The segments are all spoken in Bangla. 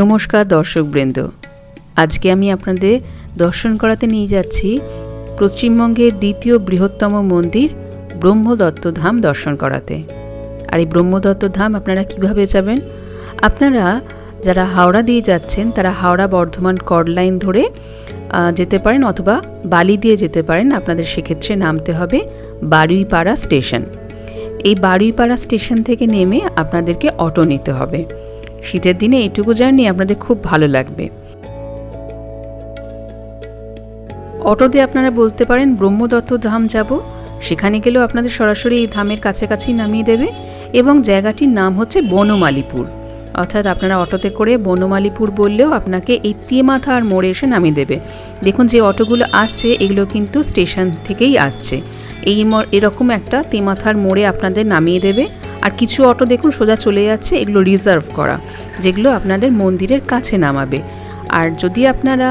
নমস্কার দর্শকবৃন্দ। আজকে আমি আপনাদের দর্শন করাতে নিয়ে যাচ্ছি পশ্চিমবঙ্গের দ্বিতীয় বৃহত্তম মন্দির ব্রহ্মদত্ত ধাম দর্শন করাতে। আর এই ব্রহ্মদত্ত ধাম আপনারা কীভাবে যাবেন? আপনারা যারা হাওড়া দিয়ে যাচ্ছেন, তারা হাওড়া বর্ধমান কর্ড লাইন ধরে যেতে পারেন অথবা বালি দিয়ে যেতে পারেন। আপনাদের সেক্ষেত্রে নামতে হবে বারুইপাড়া স্টেশন। এই বারুইপাড়া স্টেশন থেকে নেমে আপনাদেরকে অটো নিতে হবে। শীতের দিনে এইটুকু জার্নি আপনাদের খুব ভালো লাগবে। অটোতে আপনারা বলতে পারেন, ব্রহ্মদত্ত ধাম যাব। সেখানে গেলেও আপনাদের সরাসরি এই ধামের কাছাকাছি নামিয়ে দেবে এবং জায়গাটির নাম হচ্ছে বনমালীপুর। অর্থাৎ আপনারা অটোতে করে বনমালীপুর বললেও আপনাকে এই তেমাথার মোড়ে এসে নামিয়ে দেবে। দেখুন যে অটোগুলো আসছে, এগুলো কিন্তু স্টেশন থেকেই আসছে। এই এরকম একটা তেমাথার মোড়ে আপনাদের নামিয়ে দেবে। আর কিছু অটো দেখুন, সোজা চলে যাচ্ছে, এগুলো রিজার্ভ করা, যেগুলো আপনাদের মন্দিরের কাছে নামাবে। আর যদি আপনারা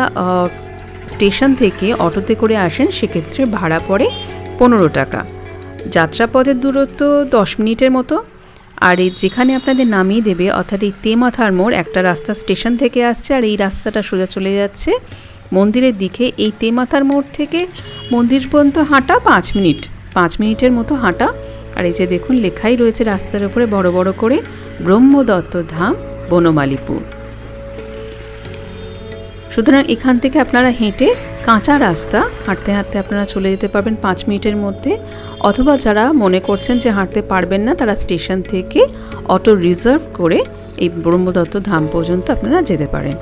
স্টেশন থেকে অটোতে করে আসেন, সেক্ষেত্রে ভাড়া পড়ে পনেরো টাকা। যাত্রাপথের দূরত্ব দশ মিনিটের মতো। আর এই যেখানে আপনাদের নামিয়ে দেবে, অর্থাৎ এই তেমাথার মোড়, একটা রাস্তা স্টেশন থেকে আসছে, আর এই রাস্তাটা সোজা চলে যাচ্ছে মন্দিরের দিকে। এই তেমাথার মোড় থেকে মন্দির পর্যন্ত হাঁটা পাঁচ মিনিট, পাঁচ মিনিটের মতো হাঁটা। আর এই যে দেখুন, লেখাই রয়েছে রাস্তার উপরে বড় বড় করে ব্রহ্মদত্ত ধাম, বনমালীপুর। সুতরাং এখান থেকে আপনারা হেঁটে কাঁচা রাস্তা, হাঁটতে হাঁটতে আপনারা চলে যেতে পারবেন পাঁচ মিনিটের মধ্যে। অথবা যারা মনে করছেন যে হাঁটতে পারবেন না, তারা স্টেশন থেকে অটো রিজার্ভ করে এই ব্রহ্মদত্ত ধাম পর্যন্ত আপনারা যেতে পারেন।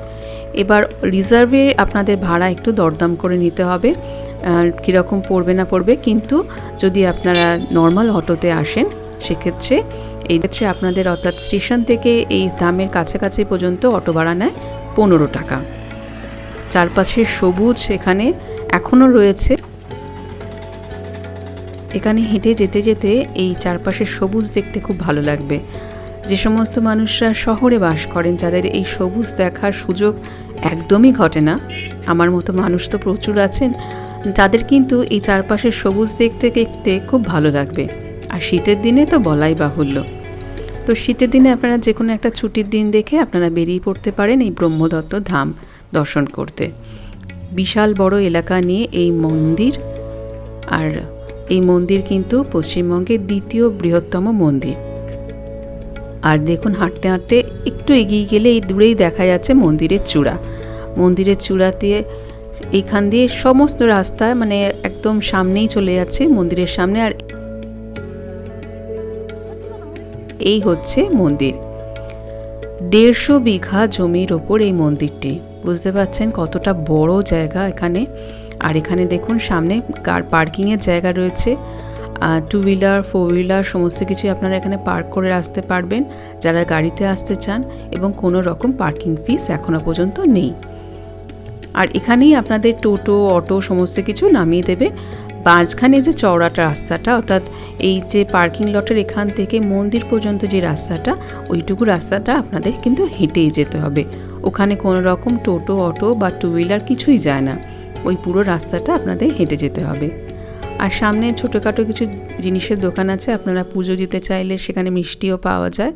এবার রিজার্ভে আপনাদের ভাড়া একটু দরদাম করে নিতে হবে। কীরকম পড়বে না পড়বে, কিন্তু যদি আপনারা নর্মাল অটোতে আসেন, সেক্ষেত্রে এই ক্ষেত্রে আপনাদের অর্থাৎ স্টেশন থেকে এই ধামের কাছাকাছি পর্যন্ত অটো ভাড়া নেয় পনেরো টাকা। চারপাশে সবুজ এখানে এখনও রয়েছে। এখানে হেঁটে যেতে যেতে এই চারপাশের সবুজ দেখতে খুব ভালো লাগবে। যে সমস্ত মানুষরা শহরে বাস করেন, যাদের এই সবুজ দেখার সুযোগ একদমই ঘটে না। আমার মতো মানুষ তো প্রচুর আছেন। তাদের কিন্তু এই চারপাশের সবুজ দেখতে দেখতে খুব ভালো লাগবে। আর শীতের দিনে তো বলাই বাহুল্য। তো শীতের দিনে আপনারা যে কোনো একটা ছুটির দিন দেখে আপনারা বেরিয়ে পড়তে পারেন এই ব্রহ্মদত্ত ধাম দর্শন করতে। বিশাল বড় এলাকা নিয়ে এই মন্দির আর এই মন্দির কিন্তু পশ্চিমবঙ্গের দ্বিতীয় বৃহত্তম মন্দির। আর দেখুন, হাঁটতে হাঁটতে একটু এগিয়ে গেলে এই দূরেই দেখা যাচ্ছে মন্দিরের চূড়া। মন্দিরের চূড়াতে এইখান দিয়ে সমস্ত রাস্তা মানে একদম সামনেই চলে যাচ্ছে মন্দিরের সামনে আর এই হচ্ছে মন্দির। দেড়শো বিঘা জমির ওপর এই মন্দিরটি। বুঝতে পারছেন কতটা বড় জায়গা এখানে। আর এখানে দেখুন, সামনে কার পার্কিংয়ের জায়গা রয়েছে। টু হুইলার ফোর হুইলার সমস্ত কিছু আপনারা এখানে পার্ক করে আসতে পারবেন, যারা গাড়িতে আসতে চান এবং কোনো রকম পার্কিং ফিস এখনও পর্যন্ত নেই। আর এখানেই আপনাদের টোটো, অটো, সমস্ত কিছু নামিয়ে দেবে। মাঝখানে যে চওড়াটা রাস্তাটা, অর্থাৎ এই যে পার্কিং লটের এখান থেকে মন্দির পর্যন্ত যে রাস্তাটা, ওইটুকু রাস্তাটা আপনাদের কিন্তু হেঁটেই যেতে হবে। ওখানে কোনো রকম টোটো, অটো বা টু হুইলার কিছুই যায় না। ওই পুরো রাস্তাটা আপনাদের হেঁটে যেতে হবে। আর সামনে ছোটোখাটো কিছু জিনিসের দোকান আছে, আপনারা পুজো দিতে চাইলে সেখানে মিষ্টিও পাওয়া যায়।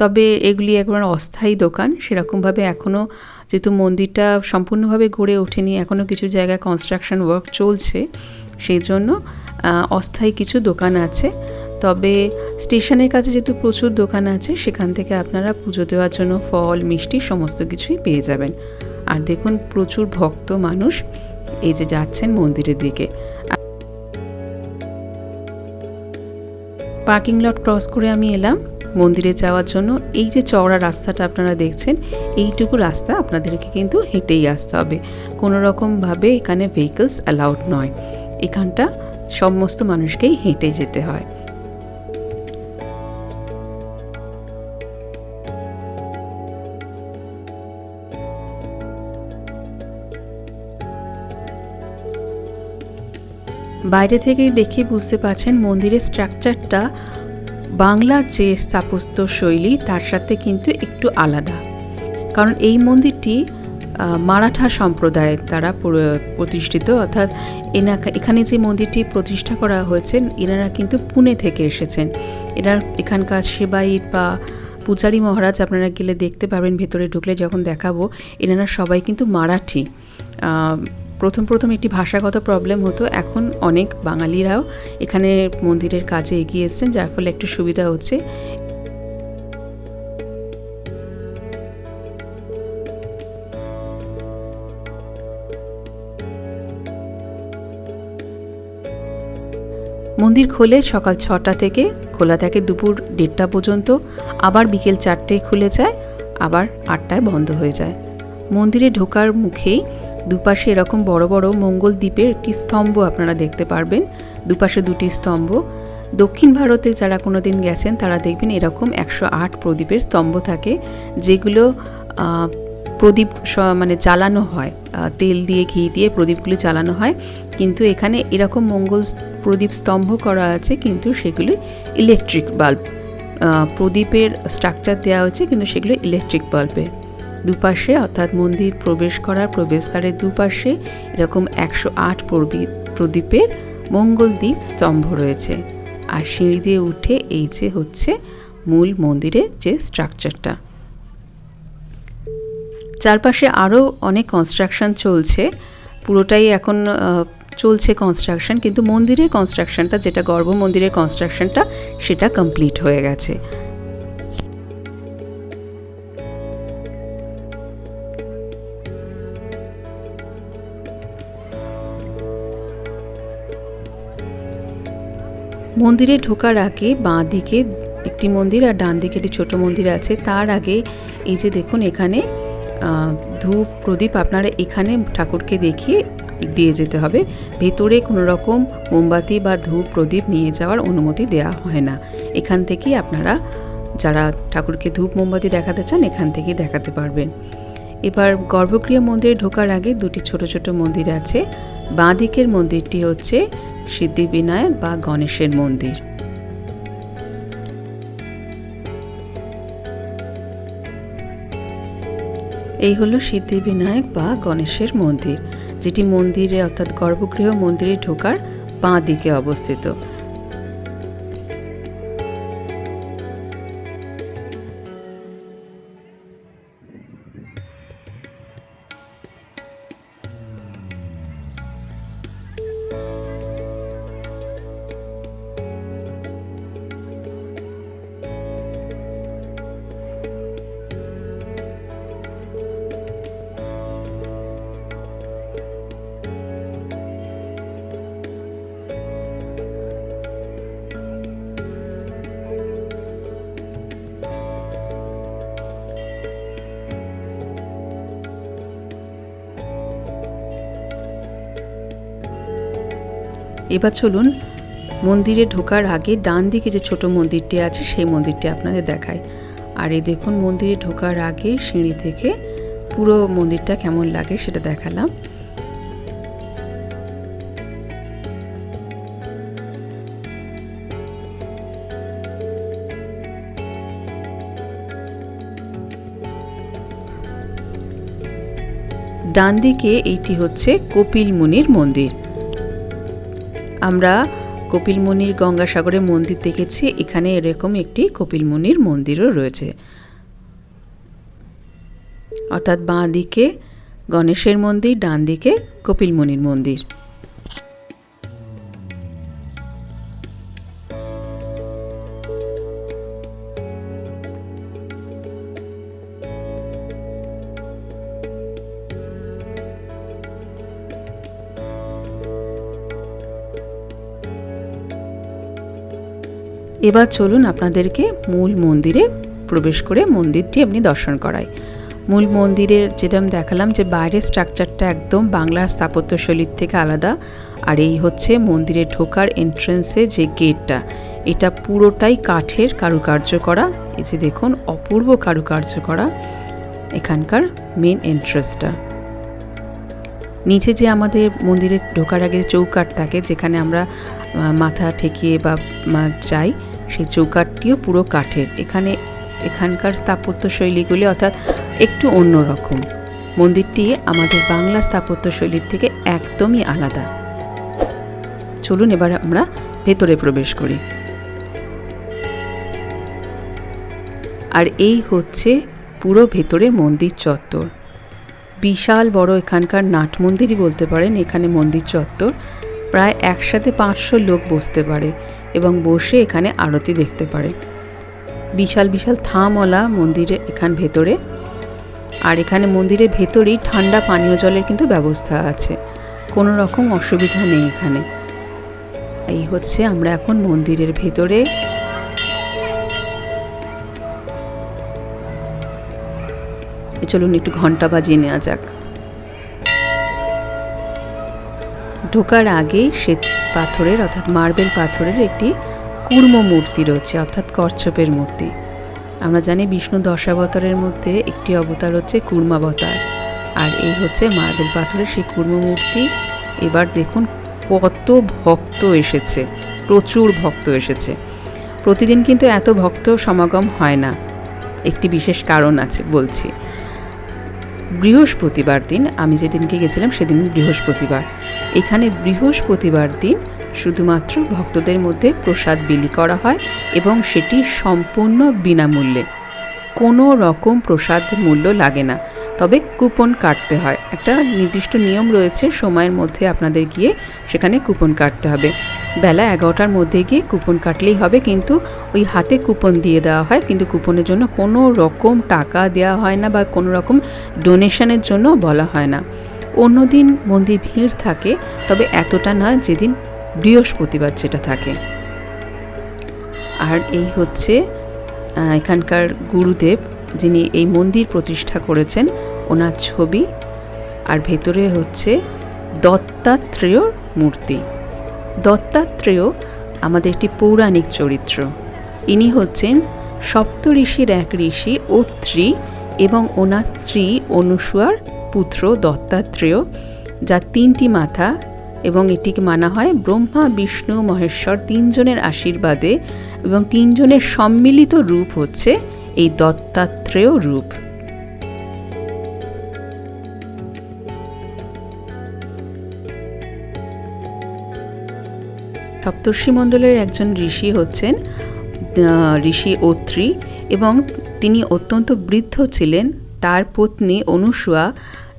তবে এগুলি একবার অস্থায়ী দোকান, সেরকমভাবে এখনও যেহেতু মন্দিরটা সম্পূর্ণভাবে গড়ে ওঠেনি এখনও কিছু জায়গায় কনস্ট্রাকশন ওয়ার্ক চলছে, সেই জন্য অস্থায়ী কিছু দোকান আছে। তবে স্টেশনের কাছে যেহেতু প্রচুর দোকান আছে, সেখান থেকে আপনারা পুজো দেওয়ার জন্য ফল, মিষ্টি সমস্ত কিছুই পেয়ে যাবেন। আর দেখুন, প্রচুর ভক্ত মানুষ এই যে যাচ্ছেন মন্দিরের দিকে। পার্কিং লট ক্রস করে আমি এলাম। মন্দিরে যাওয়ার জন্য এই যে চওড়া রাস্তাটা আপনারা দেখছেন, এইটুকু রাস্তা আপনাদেরকে কিন্তু হেঁটেই আসতে হবে। কোনো রকমভাবে এখানে ভেহিকলস অ্যালাউড নয়। এখানটা সমস্ত মানুষকেই হেঁটে যেতে হয়। বাইরে থেকেই দেখে বুঝতে পারছেন মন্দিরের স্ট্রাকচারটা বাংলার যে স্থাপত্য শৈলী, তার সাথে কিন্তু একটু আলাদা। কারণ এই মন্দিরটি মারাঠা সম্প্রদায়ের দ্বারা প্রতিষ্ঠিত, অর্থাৎ এনা এখানে যে মন্দিরটি প্রতিষ্ঠা করা হয়েছে, এনারা কিন্তু পুনে থেকে এসেছেন। এনার এখানকার সেবাইত বা পূজারি মহারাজ আপনারা গেলে দেখতে পাবেন ভেতরে ঢুকলে যখন দেখাবো, এনারা সবাই কিন্তু মারাঠি। প্রথম প্রথম একটি ভাষাগত প্রবলেম হতো। এখন অনেক বাঙালিরাও এখানে মন্দিরের কাজে এগিয়ে এসেছেন, যার ফলে একটু সুবিধা হচ্ছে। মন্দির খোলে সকাল ছটা থেকে, খোলা থাকে দুপুর দেড়টা পর্যন্ত। আবার বিকেল চারটেয় খুলে যায়, আবার আটটায় বন্ধ হয়ে যায়। মন্দিরে ঢোকার মুখেই দুপাশে এরকম বড় বড় মঙ্গল দ্বীপের একটি স্তম্ভ আপনারা দেখতে পারবেন। দুপাশে দুটি স্তম্ভ। দক্ষিণ ভারতে যারা কোনো দিন গেছেন, তারা দেখবেন এরকম একশো আট প্রদীপের স্তম্ভ থাকে, যেগুলো প্রদীপ মানে জ্বালানো হয়। তেল দিয়ে, ঘি দিয়ে প্রদীপগুলি চালানো হয়। কিন্তু এখানে এরকম মঙ্গল প্রদীপ স্তম্ভ করা আছে, কিন্তু সেগুলি ইলেকট্রিক বাল্ব প্রদীপের স্ট্রাকচার দেওয়া হয়েছে, কিন্তু সেগুলো ইলেকট্রিক বাল্বের। দুপাশে, অর্থাৎ মন্দির প্রবেশ করার প্রবেশদ্বারের দুপাশে এরকম একশো আট প্রদীপের মঙ্গল দ্বীপ স্তম্ভ রয়েছে। আর সিঁড়ি দিয়ে উঠে এই যে হচ্ছে মূল মন্দিরের যে স্ট্রাকচারটা চারপাশে আরও অনেক কনস্ট্রাকশন চলছে। পুরোটাই এখন চলছে কনস্ট্রাকশন কিন্তু মন্দিরের কনস্ট্রাকশনটা যেটা গর্ভ মন্দিরের কনস্ট্রাকশনটা সেটা কমপ্লিট হয়ে গেছে। মন্দিরে ঢোকার আগে বাঁ দিকে একটি মন্দির আর ডান দিকে একটি ছোট মন্দির আছে। তার আগে এই যে দেখুন এখানে ধূপ, প্রদীপ আপনারা এখানে ঠাকুরকে দেখিয়ে দিয়ে যেতে হবে। ভেতরে কোনো রকম মোমবাতি বা ধূপ, প্রদীপ নিয়ে যাওয়ার অনুমতি দেওয়া হয় না। এখান থেকেই আপনারা যারা ঠাকুরকে ধূপ, মোমবাতি দেখাতে চান, এখান থেকেই দেখাতে পারবেন। এবার গর্ভগৃহ মন্দিরে ঢোকার আগে দুটি ছোট ছোট মন্দির আছে। বাঁ দিকের মন্দিরটি হচ্ছে সিদ্ধিবিনায়ক বা গণেশের মন্দির। এই হলো সিদ্ধিবিনায়ক বা গণেশের মন্দির, যেটি মন্দিরে অর্থাৎ গর্ভগৃহ মন্দিরে ঢোকার বাঁ দিকে অবস্থিত। এবার চলুন মন্দিরে ঢোকার আগে ডান দিকে যে ছোট মন্দিরটি আছে, সেই মন্দিরটি আপনাদের দেখায় আর এই দেখুন, মন্দিরে ঢোকার আগে সিঁড়ি থেকে পুরো মন্দিরটা কেমন লাগে সেটা দেখালাম। ডান দিকে এইটি হচ্ছে কপিল মুনির মন্দির। আমরা কপিল মুনির গঙ্গাসাগরে মন্দির দেখেছি। এখানে এরকম একটি কপিল মুনির মন্দিরও রয়েছে। অর্থাৎ বাঁ দিকে গণেশের মন্দির, ডান দিকে কপিল মুনির মন্দির। এবার চলুন আপনাদেরকে মূল মন্দিরে প্রবেশ করে মন্দিরটি আপনি দর্শন করাই। মূল মন্দিরের যেরকম দেখালাম যে বাইরের স্ট্রাকচারটা একদম বাংলার স্থাপত্যশৈলীর থেকে আলাদা। আর এই হচ্ছে মন্দিরে ঢোকার এন্ট্রেন্সে যে গেটটা এটা পুরোটাই কাঠের কারুকার্য করা। এই যে দেখুন, অপূর্ব কারুকার্য করা এখানকার মেন এন্ট্রেন্সটা নিচে যে আমাদের মন্দিরে ঢোকার আগে চৌকাট থাকে, যেখানে আমরা মাথা ঠেকিয়ে বা যাই সেই চৌকাটটিও পুরো কাঠের। এখানে এখানকার স্থাপত্য শৈলীগুলি অর্থাৎ একটু অন্যরকম মন্দিরটি আমাদের বাংলা স্থাপত্য শৈলীর থেকে একদমই আলাদা। চলুন এবার আমরা ভেতরে প্রবেশ করি। আর এই হচ্ছে পুরো ভেতরের মন্দির চত্বর। বিশাল বড় এখানকার নাট মন্দিরই বলতে পারেন এখানে মন্দির চত্বর। প্রায় একসাথে পাঁচশো লোক বসতে পারে। এবং বসে এখানে আরতি দেখতে পারে। বিশাল বিশাল থামওয়ালা মন্দিরে এখান ভেতরে। আর এখানে মন্দিরের ভেতরেই ঠান্ডা পানীয় জলের কিন্তু ব্যবস্থা আছে। কোনো রকম অসুবিধা নেই এখানে। এই হচ্ছে আমরা এখন মন্দিরের ভেতরে। চলুন একটু ঘণ্টা বাজিয়ে নেওয়া যাক। ঢোকার আগেই শ্বেত পাথরের, অর্থাৎ মার্বেল পাথরের একটি কুর্ম মূর্তি রয়েছে, অর্থাৎ কচ্ছপের মূর্তি। আমরা জানি বিষ্ণু দশাবতারের মধ্যে একটি অবতার হচ্ছে কুর্মাবতার, আর এই হচ্ছে মার্বেল পাথরের সেই কুর্ম মূর্তি। এবার দেখুন কত ভক্ত এসেছে, প্রচুর ভক্ত এসেছে। প্রতিদিন কিন্তু এত ভক্ত সমাগম হয় না, একটি বিশেষ কারণ আছে বলছি। বৃহস্পতিবার দিন, আমি যেদিনকে গেছিলাম সেদিন বৃহস্পতিবার। এখানে বৃহস্পতিবার দিন শুধুমাত্র ভক্তদের মধ্যে প্রসাদ বিলি করা হয় এবং সেটি সম্পূর্ণ বিনামূল্যে। কোনো রকম প্রসাদ মূল্য লাগে না, তবে কুপন কাটতে হয়। একটা নির্দিষ্ট নিয়ম রয়েছে, সময়ের মধ্যে আপনাদের গিয়ে সেখানে কুপন কাটতে হবে। বেলা এগারোটার মধ্যে গিয়ে কুপন কাটলেই হবে, কিন্তু ওই হাতে কুপন দিয়ে দেওয়া হয়, কিন্তু কুপনের জন্য কোনো রকম টাকা দেওয়া হয় না বা কোনো রকম ডোনেশনের জন্য বলা হয় না। অন্যদিন মন্দির ভিড় থাকে, তবে এতটা না যেদিন বৃহস্পতিবার যেটা থাকে। আর এই হচ্ছে এখানকার গুরুদেব যিনি এই মন্দির প্রতিষ্ঠা করেছেন, ওনার ছবি। আর ভেতরে হচ্ছে দত্তাত্রেয়র মূর্তি। দত্তাত্রেয় আমাদের একটি পৌরাণিক চরিত্র। ইনি হচ্ছেন সপ্ত ঋষির এক ঋষি, অত্রি এবং ওনার স্ত্রী অনুসুয়ার পুত্র দত্তাত্রেয়, যার তিনটি মাথা এবং এটিকে মানা হয় ব্রহ্মা, বিষ্ণু, মহেশ্বর তিনজনের আশীর্বাদে এবং তিনজনের সম্মিলিত রূপ হচ্ছে এই দত্তাত্রেয় রূপ। সপ্তর্ষি মণ্ডলের একজন ঋষি হচ্ছেন ঋষি অত্রি এবং তিনি অত্যন্ত বৃদ্ধ ছিলেন। তার পত্নী অনুসুয়া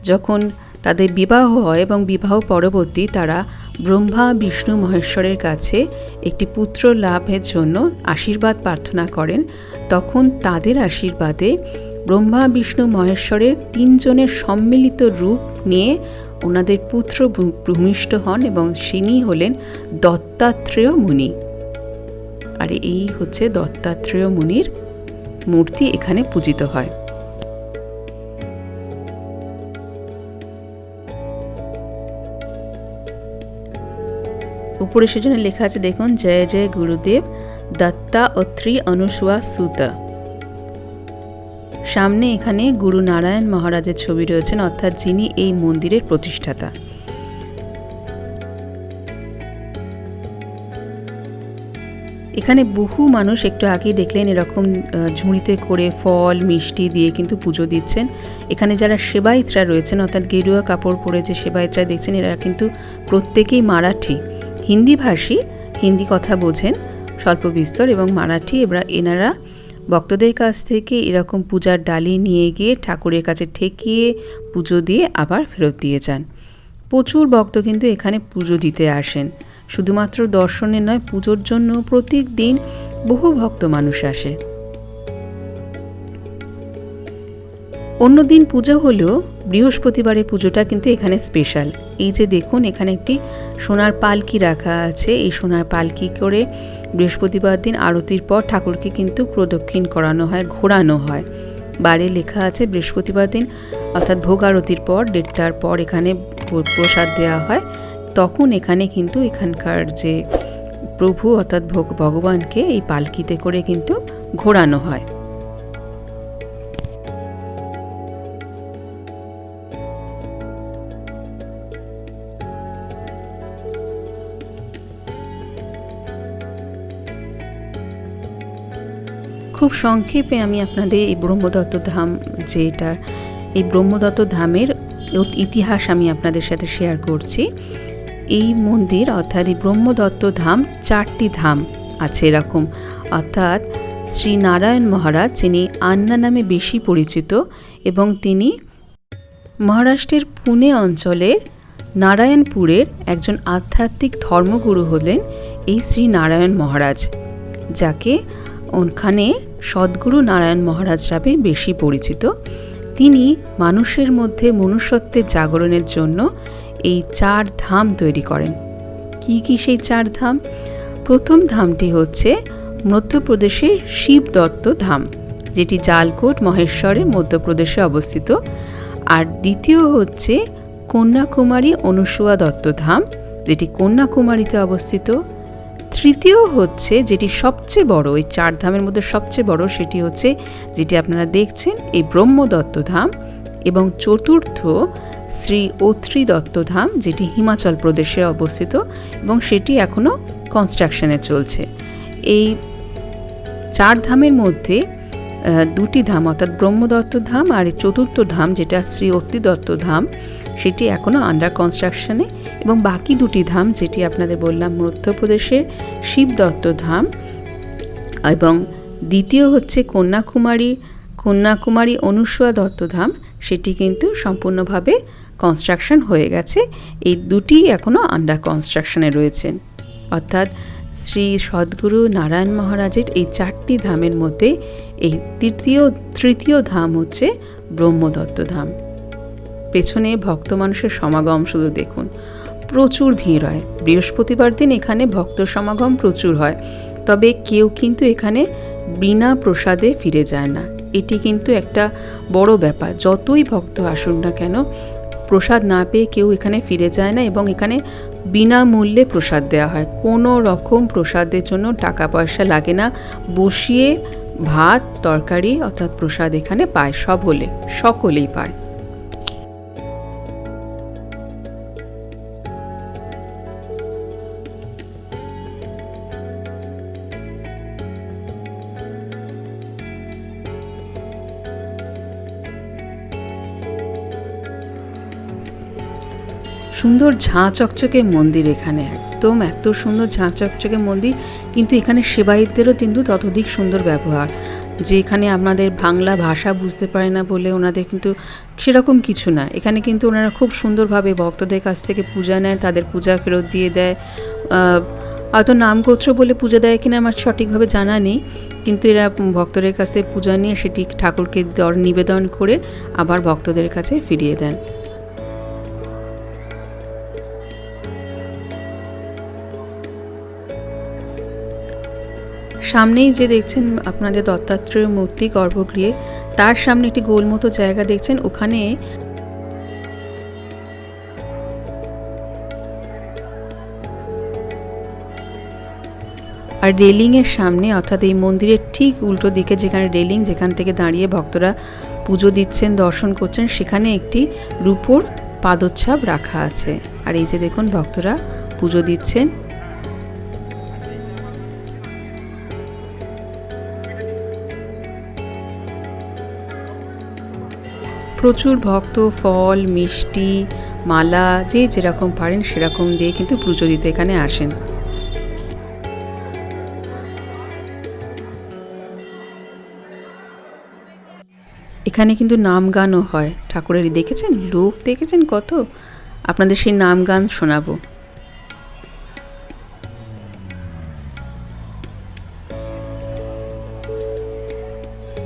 যখন তাদের বিবাহ হয় এবং বিবাহ পরবর্তী তারা ব্রহ্মা, বিষ্ণু, মহেশ্বরের কাছে একটি পুত্র লাভের জন্য আশীর্বাদ প্রার্থনা করেন। তখন তাদের আশীর্বাদে ব্রহ্মা, বিষ্ণু, মহেশ্বরের তিনজনের সম্মিলিত রূপ নিয়ে ওনাদের পুত্র ভূমিষ্ঠ হন এবং তিনি হলেন দত্তাত্রেয় মুনি। আর এই হচ্ছে দত্তাত্রেয় মুনির মূর্তি এখানে পূজিত হয়। উপরে সেজন্য লেখা আছে, দেখুন, জয় জয়, গুরুদেব, দত্তা অত্রি অনুসুয়া সুতা। সামনে এখানে গুরু নারায়ণ মহারাজের ছবি রয়েছেন, অর্থাৎ যিনি এই মন্দিরের প্রতিষ্ঠাতা। এখানে বহু মানুষ একটু আগেই দেখলেন এরকম ঝুড়িতে করে ফল, মিষ্টি দিয়ে কিন্তু পুজো দিচ্ছেন। এখানে যারা সেবায়িতরা রয়েছেন, অর্থাৎ গেরুয়া কাপড় পরে যে সেবায়িতরা দেখছেন, এরা কিন্তু প্রত্যেকেই মারাঠি। হিন্দি ভাষী, হিন্দি কথা বোঝেন স্বল্প বিস্তর এবং মারাঠি। এবার এনারা ভক্তদের কাছ থেকে এরকম পূজার ডালি নিয়ে গিয়ে ঠাকুরের কাছে ঠেকিয়ে পুজো দিয়ে আবার ফেরত দিয়ে যান। প্রচুর ভক্ত কিন্তু এখানে পুজো দিতে আসেন। শুধুমাত্র দর্শনে নয়, পুজোর জন্য প্রত্যেক দিন বহু ভক্ত মানুষ আসে। অন্যদিন পুজো হলেও বৃহস্পতিবারের পুজোটা কিন্তু এখানে স্পেশাল এই যে দেখুন, এখানে একটি সোনার পালকি রাখা আছে। এই সোনার পালকি করে বৃহস্পতিবার দিন আরতির পর ঠাকুরকে কিন্তু প্রদক্ষিণ করানো হয়, ঘোরানো হয়। বারে লেখা আছে, বৃহস্পতিবার দিন, অর্থাৎ ভোগ আরতির পর, দেড়টার পর এখানে প্রসাদ দেওয়া হয়। তখন এখানে কিন্তু এখানকার যে প্রভু, অর্থাৎ ভোগ, ভগবানকে এই পালকিতে করে কিন্তু ঘোরানো হয়। খুব সংক্ষেপে আমি আপনাদের এই ব্রহ্মদত্ত ধাম যেটা এই ব্রহ্মদত্ত ধামের ইতিহাস আমি আপনাদের সাথে শেয়ার করছি। এই মন্দির অর্থাৎ এই ব্রহ্মদত্ত ধাম চারটি ধাম আছে এরকম। অর্থাৎ শ্রী নারায়ণ মহারাজ, যিনি আন্না নামে বেশি পরিচিত এবং তিনি মহারাষ্ট্রের পুনে অঞ্চলের নারায়ণপুরের একজন আধ্যাত্মিক ধর্মগুরু হলেন এই শ্রী নারায়ণ মহারাজ, যাকে ওখানে সদ্গুরু নারায়ণ মহারাজ নামে বেশি পরিচিত। তিনি মানুষের মধ্যে মনুষ্যত্বের জাগরণের জন্য এই চার ধাম তৈরি করেন। কি কি সেই চার ধাম? প্রথম ধামটি হচ্ছে মধ্যপ্রদেশের শিবদত্ত ধাম, যেটি জালকোট মহেশ্বরে মধ্যপ্রদেশে অবস্থিত। আর দ্বিতীয় হচ্ছে কন্যাকুমারী অনুসুয়া দত্ত ধাম, যেটি কন্যাকুমারীতে অবস্থিত। তৃতীয় হচ্ছে যেটি সবচেয়ে বড়, এই চার ধামের মধ্যে সবচেয়ে বড় সেটি হচ্ছে যেটি আপনারা দেখছেন, এই ব্রহ্মদত্ত ধাম এবং চতুর্থ শ্রী অত্রি দত্ত ধাম যেটি হিমাচল প্রদেশে অবস্থিত এবং সেটি এখনও কনস্ট্রাকশনে চলছে। এই চার ধামের মধ্যে দুটি ধাম অর্থাৎ ব্রহ্মদত্ত ধাম আর চতুর্থ ধাম যেটা শ্রী অত্রি দত্ত ধাম, সেটি এখনও আন্ডার কনস্ট্রাকশনে এবং বাকি দুটি ধাম যেটি আপনাদের বললাম, মধ্যপ্রদেশের শিবদত্ত ধাম এবং দ্বিতীয় হচ্ছে কন্যাকুমারী কন্যাকুমারী অনুসুয়া দত্তধাম সেটি কিন্তু সম্পূর্ণভাবে কনস্ট্রাকশন হয়ে গেছে। এই দুটি এখনও আন্ডার কনস্ট্রাকশনে রয়েছেন অর্থাৎ শ্রী সদ্গুরু নারায়ণ মহারাজের এই চারটি ধামের মধ্যে এই তৃতীয় তৃতীয় ধাম হচ্ছে ব্রহ্মদত্ত ধাম। পেছনে ভক্ত মানুষের সমাগম শুধু দেখুন। প্রচুর ভিড় হয়। বৃহস্পতিবার দিন এখানে ভক্ত সমাগম প্রচুর হয়। তবে কেউ কিন্তু এখানে বিনা প্রসাদে ফিরে যায় না। এটি কিন্তু একটা বড় ব্যাপার। যতই ভক্ত আসুন না কেন, প্রসাদ না পেয়ে কেউ এখানে ফিরে যায় না এবং এখানে বিনামূল্যে প্রসাদ দেওয়া হয়। কোনো রকম প্রসাদের জন্য টাকা পয়সা লাগে না। বসিয়ে ভাত, তরকারি অর্থাৎ প্রসাদ এখানে পায়, সব হলে, সকলেই পায়। সুন্দর ঝাঁ চকচকে মন্দির এখানে, একদম এত সুন্দর ঝাঁ চকচকে মন্দির, কিন্তু এখানে সেবায়িতদেরও কিন্তু ততোধিক সুন্দর ব্যবহার। যে এখানে আপনাদের বাংলা ভাষা বুঝতে পারে না বলে ওনাদের কিন্তু সেরকম কিছু না। এখানে কিন্তু ওনারা খুব সুন্দরভাবে ভক্তদের কাছ থেকে পূজা নেয়, তাদের পূজা ফেরত দিয়ে দেয়। হয়তো নামগোত্র বলে পূজা দেয় কিনা আমার সঠিকভাবে জানা নেই, কিন্তু এরা ভক্তদের কাছে পূজা নিয়ে সেটি ঠাকুরকে দর নিবেদন করে আবার ভক্তদের কাছে ফিরিয়ে দেন। সামনেই যে দেখছেন আপনাদের দত্তাত্রেয় মূর্তি গর্ভগৃহে, তার সামনে একটি গোল মতো জায়গা দেখছেন, ওখানে আর রেলিংয়ের সামনে, অর্থাৎ এই মন্দিরের ঠিক উল্টো দিকে যেখানে রেলিং, যেখান থেকে দাঁড়িয়ে ভক্তরা পুজো দিচ্ছেন, দর্শন করছেন, সেখানে একটি রূপোর পাদচ্ছাপ রাখা আছে। আর এই যে দেখুন, ভক্তরা পুজো দিচ্ছেন। প্রচুর ভক্ত, ফল, মিষ্টি, মালা, যে যেরকম পারেন সেরকম দিয়ে কিন্তু পুজো দিতে এখানে আসেন। এখানে কিন্তু নাম গানও হয়। ঠাকুরের দেখেছেন? লোক দেখেছেন কত? আপনাদের সেই নাম গান শোনাবো।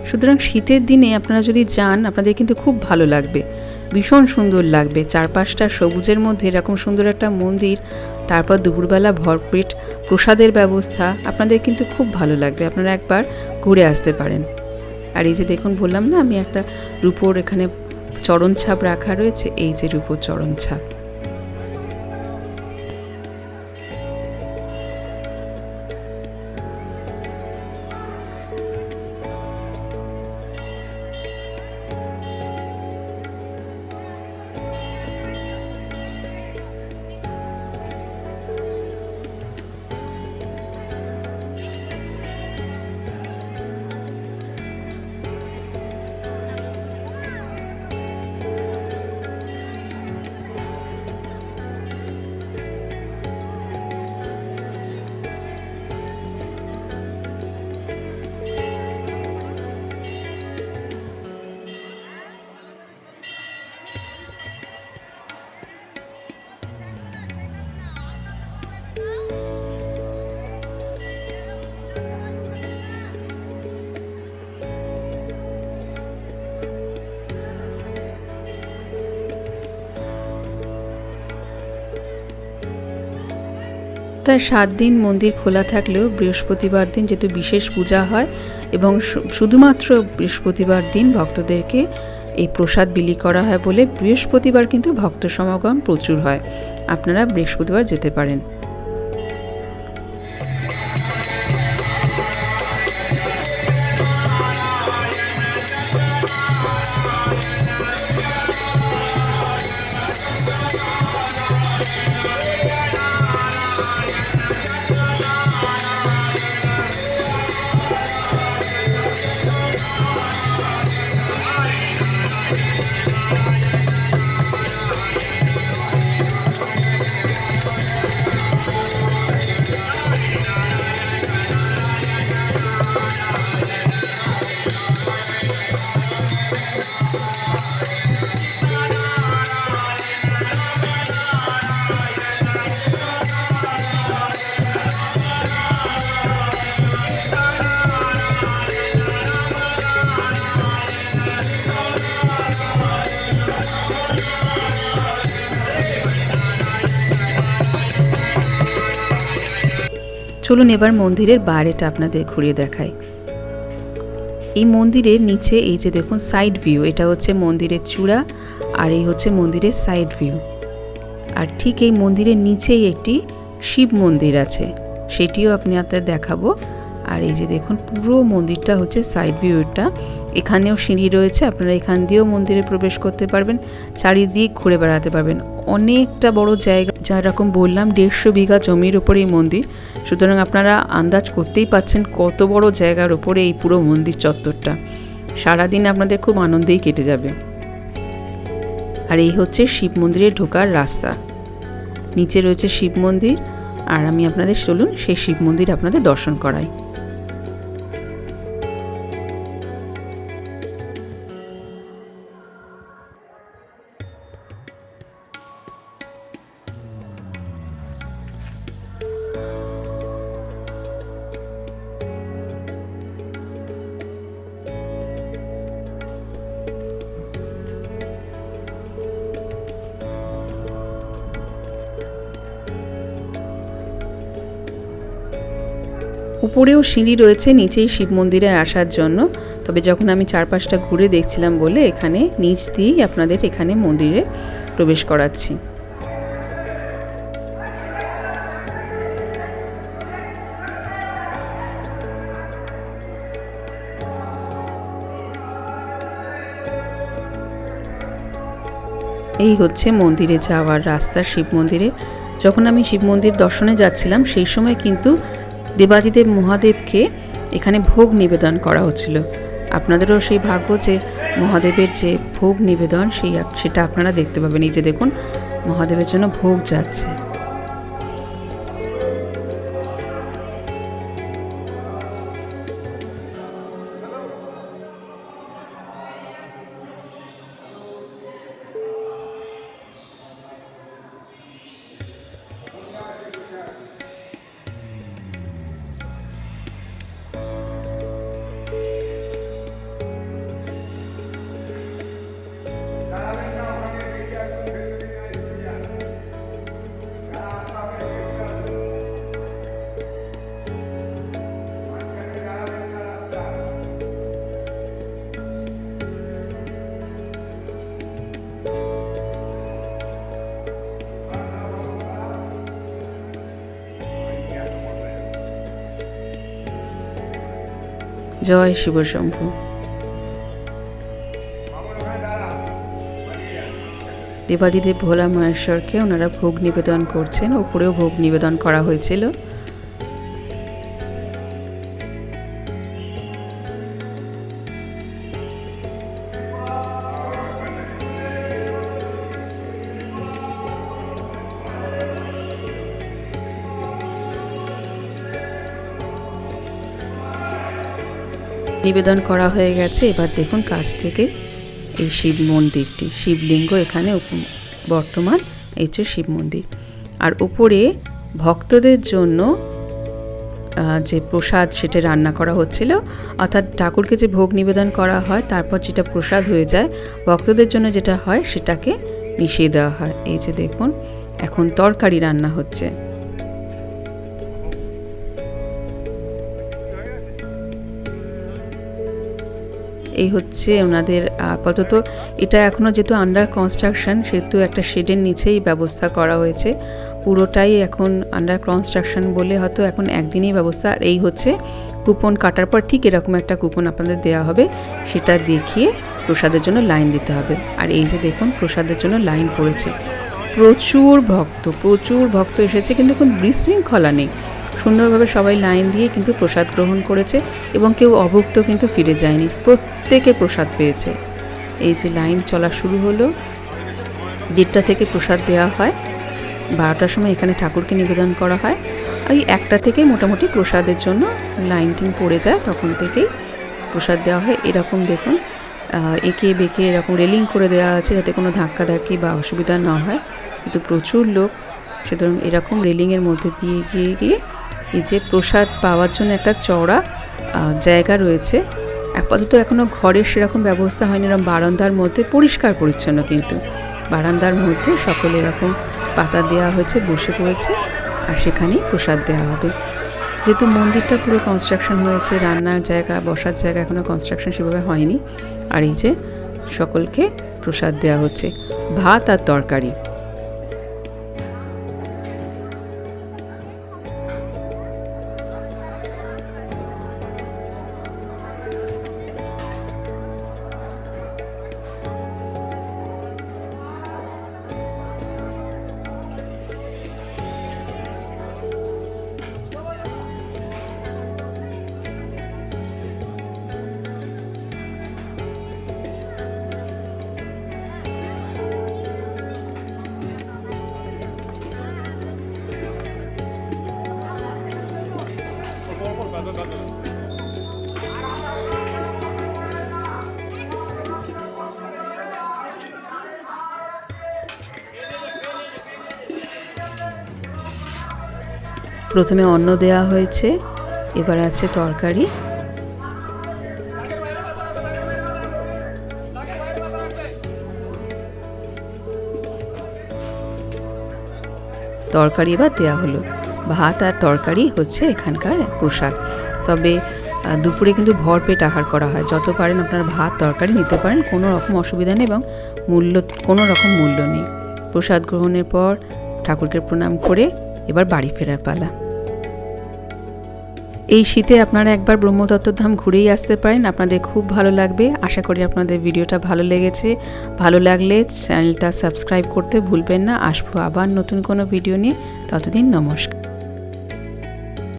সুতরাং শীতের দিনে আপনারা যদি যান, আপনাদের কিন্তু খুব ভালো লাগবে। ভীষণ সুন্দর লাগবে। চারপাশটা সবুজের মধ্যে, এরকম সুন্দর একটা মন্দির, তারপর দুপুরবেলা ভরপেট, প্রসাদের ব্যবস্থা, আপনাদের কিন্তু খুব ভালো লাগবে। আপনারা একবার ঘুরে আসতে পারেন। আর এই যে দেখুন, বললাম না, আমি একটা রূপোর এখানে চরণ ছাপ রাখা রয়েছে, এই যে রূপোর চরণ ছাপ। সপ্তাহে সাত দিন মন্দির খোলা থাকলেও বৃহস্পতিবার দিন যেহেতু বিশেষ পূজা হয় এবং শুধুমাত্র বৃহস্পতিবার দিন ভক্তদেরকে এই প্রসাদ বিলি করা হয় বলে বৃহস্পতিবার কিন্তু ভক্ত সমাগম প্রচুর হয়। আপনারা বৃহস্পতিবার যেতে পারেন। চলুন এবার মন্দিরের বাইরেটা আপনাদের ঘুরিয়ে দেখাই। এই মন্দিরের নিচে এই যে দেখুন সাইড ভিউ এটা হচ্ছে মন্দিরের চূড়া আর এই হচ্ছে মন্দিরের সাইড ভিউ আর ঠিক এই মন্দিরের নিচেই একটি শিব মন্দির আছে, সেটিও আপনি আপনাদের দেখাবো। আর এই যে দেখুন পুরো মন্দিরটা হচ্ছে সাইড ভিউটা এখানেও সিঁড়ি রয়েছে, আপনারা এখান দিয়েও মন্দিরে প্রবেশ করতে পারবেন, চারিদিক ঘুরে বেড়াতে পারবেন। অনেকটা বড় জায়গা। যেরকম বললাম, দেড়শো বিঘা জমির ওপরে এই মন্দির। সুতরাং আপনারা আন্দাজ করতেই পাচ্ছেন কত বড় জায়গার ওপরে এই পুরো মন্দির চত্বরটা। সারাদিন আপনাদের খুব আনন্দেই কেটে যাবে। আর এই হচ্ছে শিব মন্দিরে ঢোকার রাস্তা। নিচে রয়েছে শিব মন্দির, আর আমি আপনাদের, চলুন সেই শিব মন্দির আপনাদের দর্শন করাই। উপরেও সিঁড়ি রয়েছে, নিচেই শিব মন্দিরে আসার জন্য। তবে যখন আমি চারপাশটা ঘুরে দেখছিলাম বলে এখানে নিচ দিয়েই আপনাদের এখানে মন্দিরে প্রবেশ করাচ্ছি। এই হচ্ছে মন্দিরে যাওয়ার রাস্তা শিব মন্দিরে। যখন আমি শিব মন্দির দর্শনে যাচ্ছিলাম, সেই সময় কিন্তু দেবাদিদেব মহাদেবকে এখানে ভোগ নিবেদন করা হচ্ছিল। আপনাদেরও সেই ভাগ্য যে মহাদেবের যে ভোগ নিবেদন সেই সেটা আপনারা দেখতে পাবেন। এই যে দেখুন, মহাদেবের জন্য ভোগ যাচ্ছে। জয় শিবশম্ভু। দেবাদিদেব ভোলা মহেশ্বরকে ওনারা ভোগ নিবেদন করছেন ওপরেও ভোগ নিবেদন করা হয়েছিল। নিবেদন করা হয়ে গেছে। এবার দেখুন কাছ থেকে এই শিব মন্দিরটি। শিবলিঙ্গ এখানে বর্তমান, এই হচ্ছে শিব মন্দির। আর উপরে ভক্তদের জন্য যে প্রসাদ সেটা রান্না করা হচ্ছিল, অর্থাৎ ঠাকুরকে যে ভোগ নিবেদন করা হয়, তারপর যেটা প্রসাদ হয়ে যায়, ভক্তদের জন্য যেটা হয়, সেটাকে মিশিয়ে দেওয়া হয়। এই যে দেখুন, এখন তরকারি রান্না হচ্ছে। এই হচ্ছে ওনাদের আপাতত এটা এখনও যেহেতু আন্ডার কনস্ট্রাকশন সেহেতু একটা শেডের নিচেই ব্যবস্থা করা হয়েছে। পুরোটাই এখন আন্ডার কনস্ট্রাকশন বলে হয়তো এখন একদিনই ব্যবস্থা। আর এই হচ্ছে কুপন কাটার পর ঠিক এরকম একটা কুপন আপনাদের দেওয়া হবে, সেটা দেখিয়ে প্রসাদের জন্য লাইন দিতে হবে। আর এই যে দেখুন, প্রসাদের জন্য লাইন পড়েছে। প্রচুর ভক্ত প্রচুর ভক্ত এসেছে, কিন্তু কোনো বিশৃঙ্খলা নেই। সুন্দরভাবে সবাই লাইন দিয়ে কিন্তু প্রসাদ গ্রহণ করেছে এবং কেউ অভুক্ত কিন্তু ফিরে যায়নি। প্রত্যেকে প্রসাদ পেয়েছে। এই যে লাইন চলা শুরু হলো, দেড়টা থেকে প্রসাদ দেওয়া হয়। বারোটার সময় এখানে ঠাকুরকে নিবেদন করা হয়। ওই একটা থেকে মোটামুটি প্রসাদের জন্য লাইন টিন পড়ে যায়, তখন থেকেই প্রসাদ দেওয়া হয়। এরকম দেখুন এঁকে বেঁকে এরকম রেলিং করে দেওয়া আছে যাতে কোনো ধাক্কাধাক্কি বা অসুবিধা না হয়। কিন্তু প্রচুর লোক, সুতরাং এরকম রেলিংয়ের মধ্যে দিয়ে, গিয়ে গিয়ে এই যে প্রসাদ পাওয়ার জন্য একটা চওড়া জায়গা রয়েছে। আপাতত এখনও ঘরের সেরকম ব্যবস্থা হয়নি, এরকম বারান্দার মধ্যে পরিষ্কার পরিচ্ছন্ন কিন্তু। বারান্দার মধ্যে সকলে এরকম পাতা দেওয়া হয়েছে, বসে পড়েছে, আর সেখানেই প্রসাদ দেওয়া হবে। যেহেতু মন্দিরটা পুরো কনস্ট্রাকশন হয়েছে, রান্নার জায়গা, বসার জায়গা এখনও কনস্ট্রাকশন সেভাবে হয়নি, আর এই যে সকলকে প্রসাদ দেওয়া হচ্ছে, ভাত আর তরকারি। প্রথমে অন্ন দেওয়া হয়েছে, এবার আছে তরকারি। তরকারি এবার দেওয়া হলো। ভাত আর তরকারি হচ্ছে এখানকার প্রসাদ তবে দুপুরে কিন্তু ভরপেট আহার করা হয়। যত পারেন আপনারা ভাত, তরকারি নিতে পারেন, কোনো রকম অসুবিধা নেই এবং মূল্য, কোনো রকম মূল্য নেই। প্রসাদ গ্রহণের পর ঠাকুরকে প্রণাম করে এবার বাড়ি ফেরার পালা। এই শীতে আপনারা একবার ব্রহ্মদত্ত ধাম ঘুরেই আসতে পারেন। আপনাদের খুব ভালো লাগবে। আশা করি আপনাদের ভিডিওটা ভালো লেগেছে। ভালো লাগলে চ্যানেলটা সাবস্ক্রাইব করতে ভুলবেন না। আসব আবার নতুন কোনো ভিডিও নিয়ে। ততদিন নমস্কার।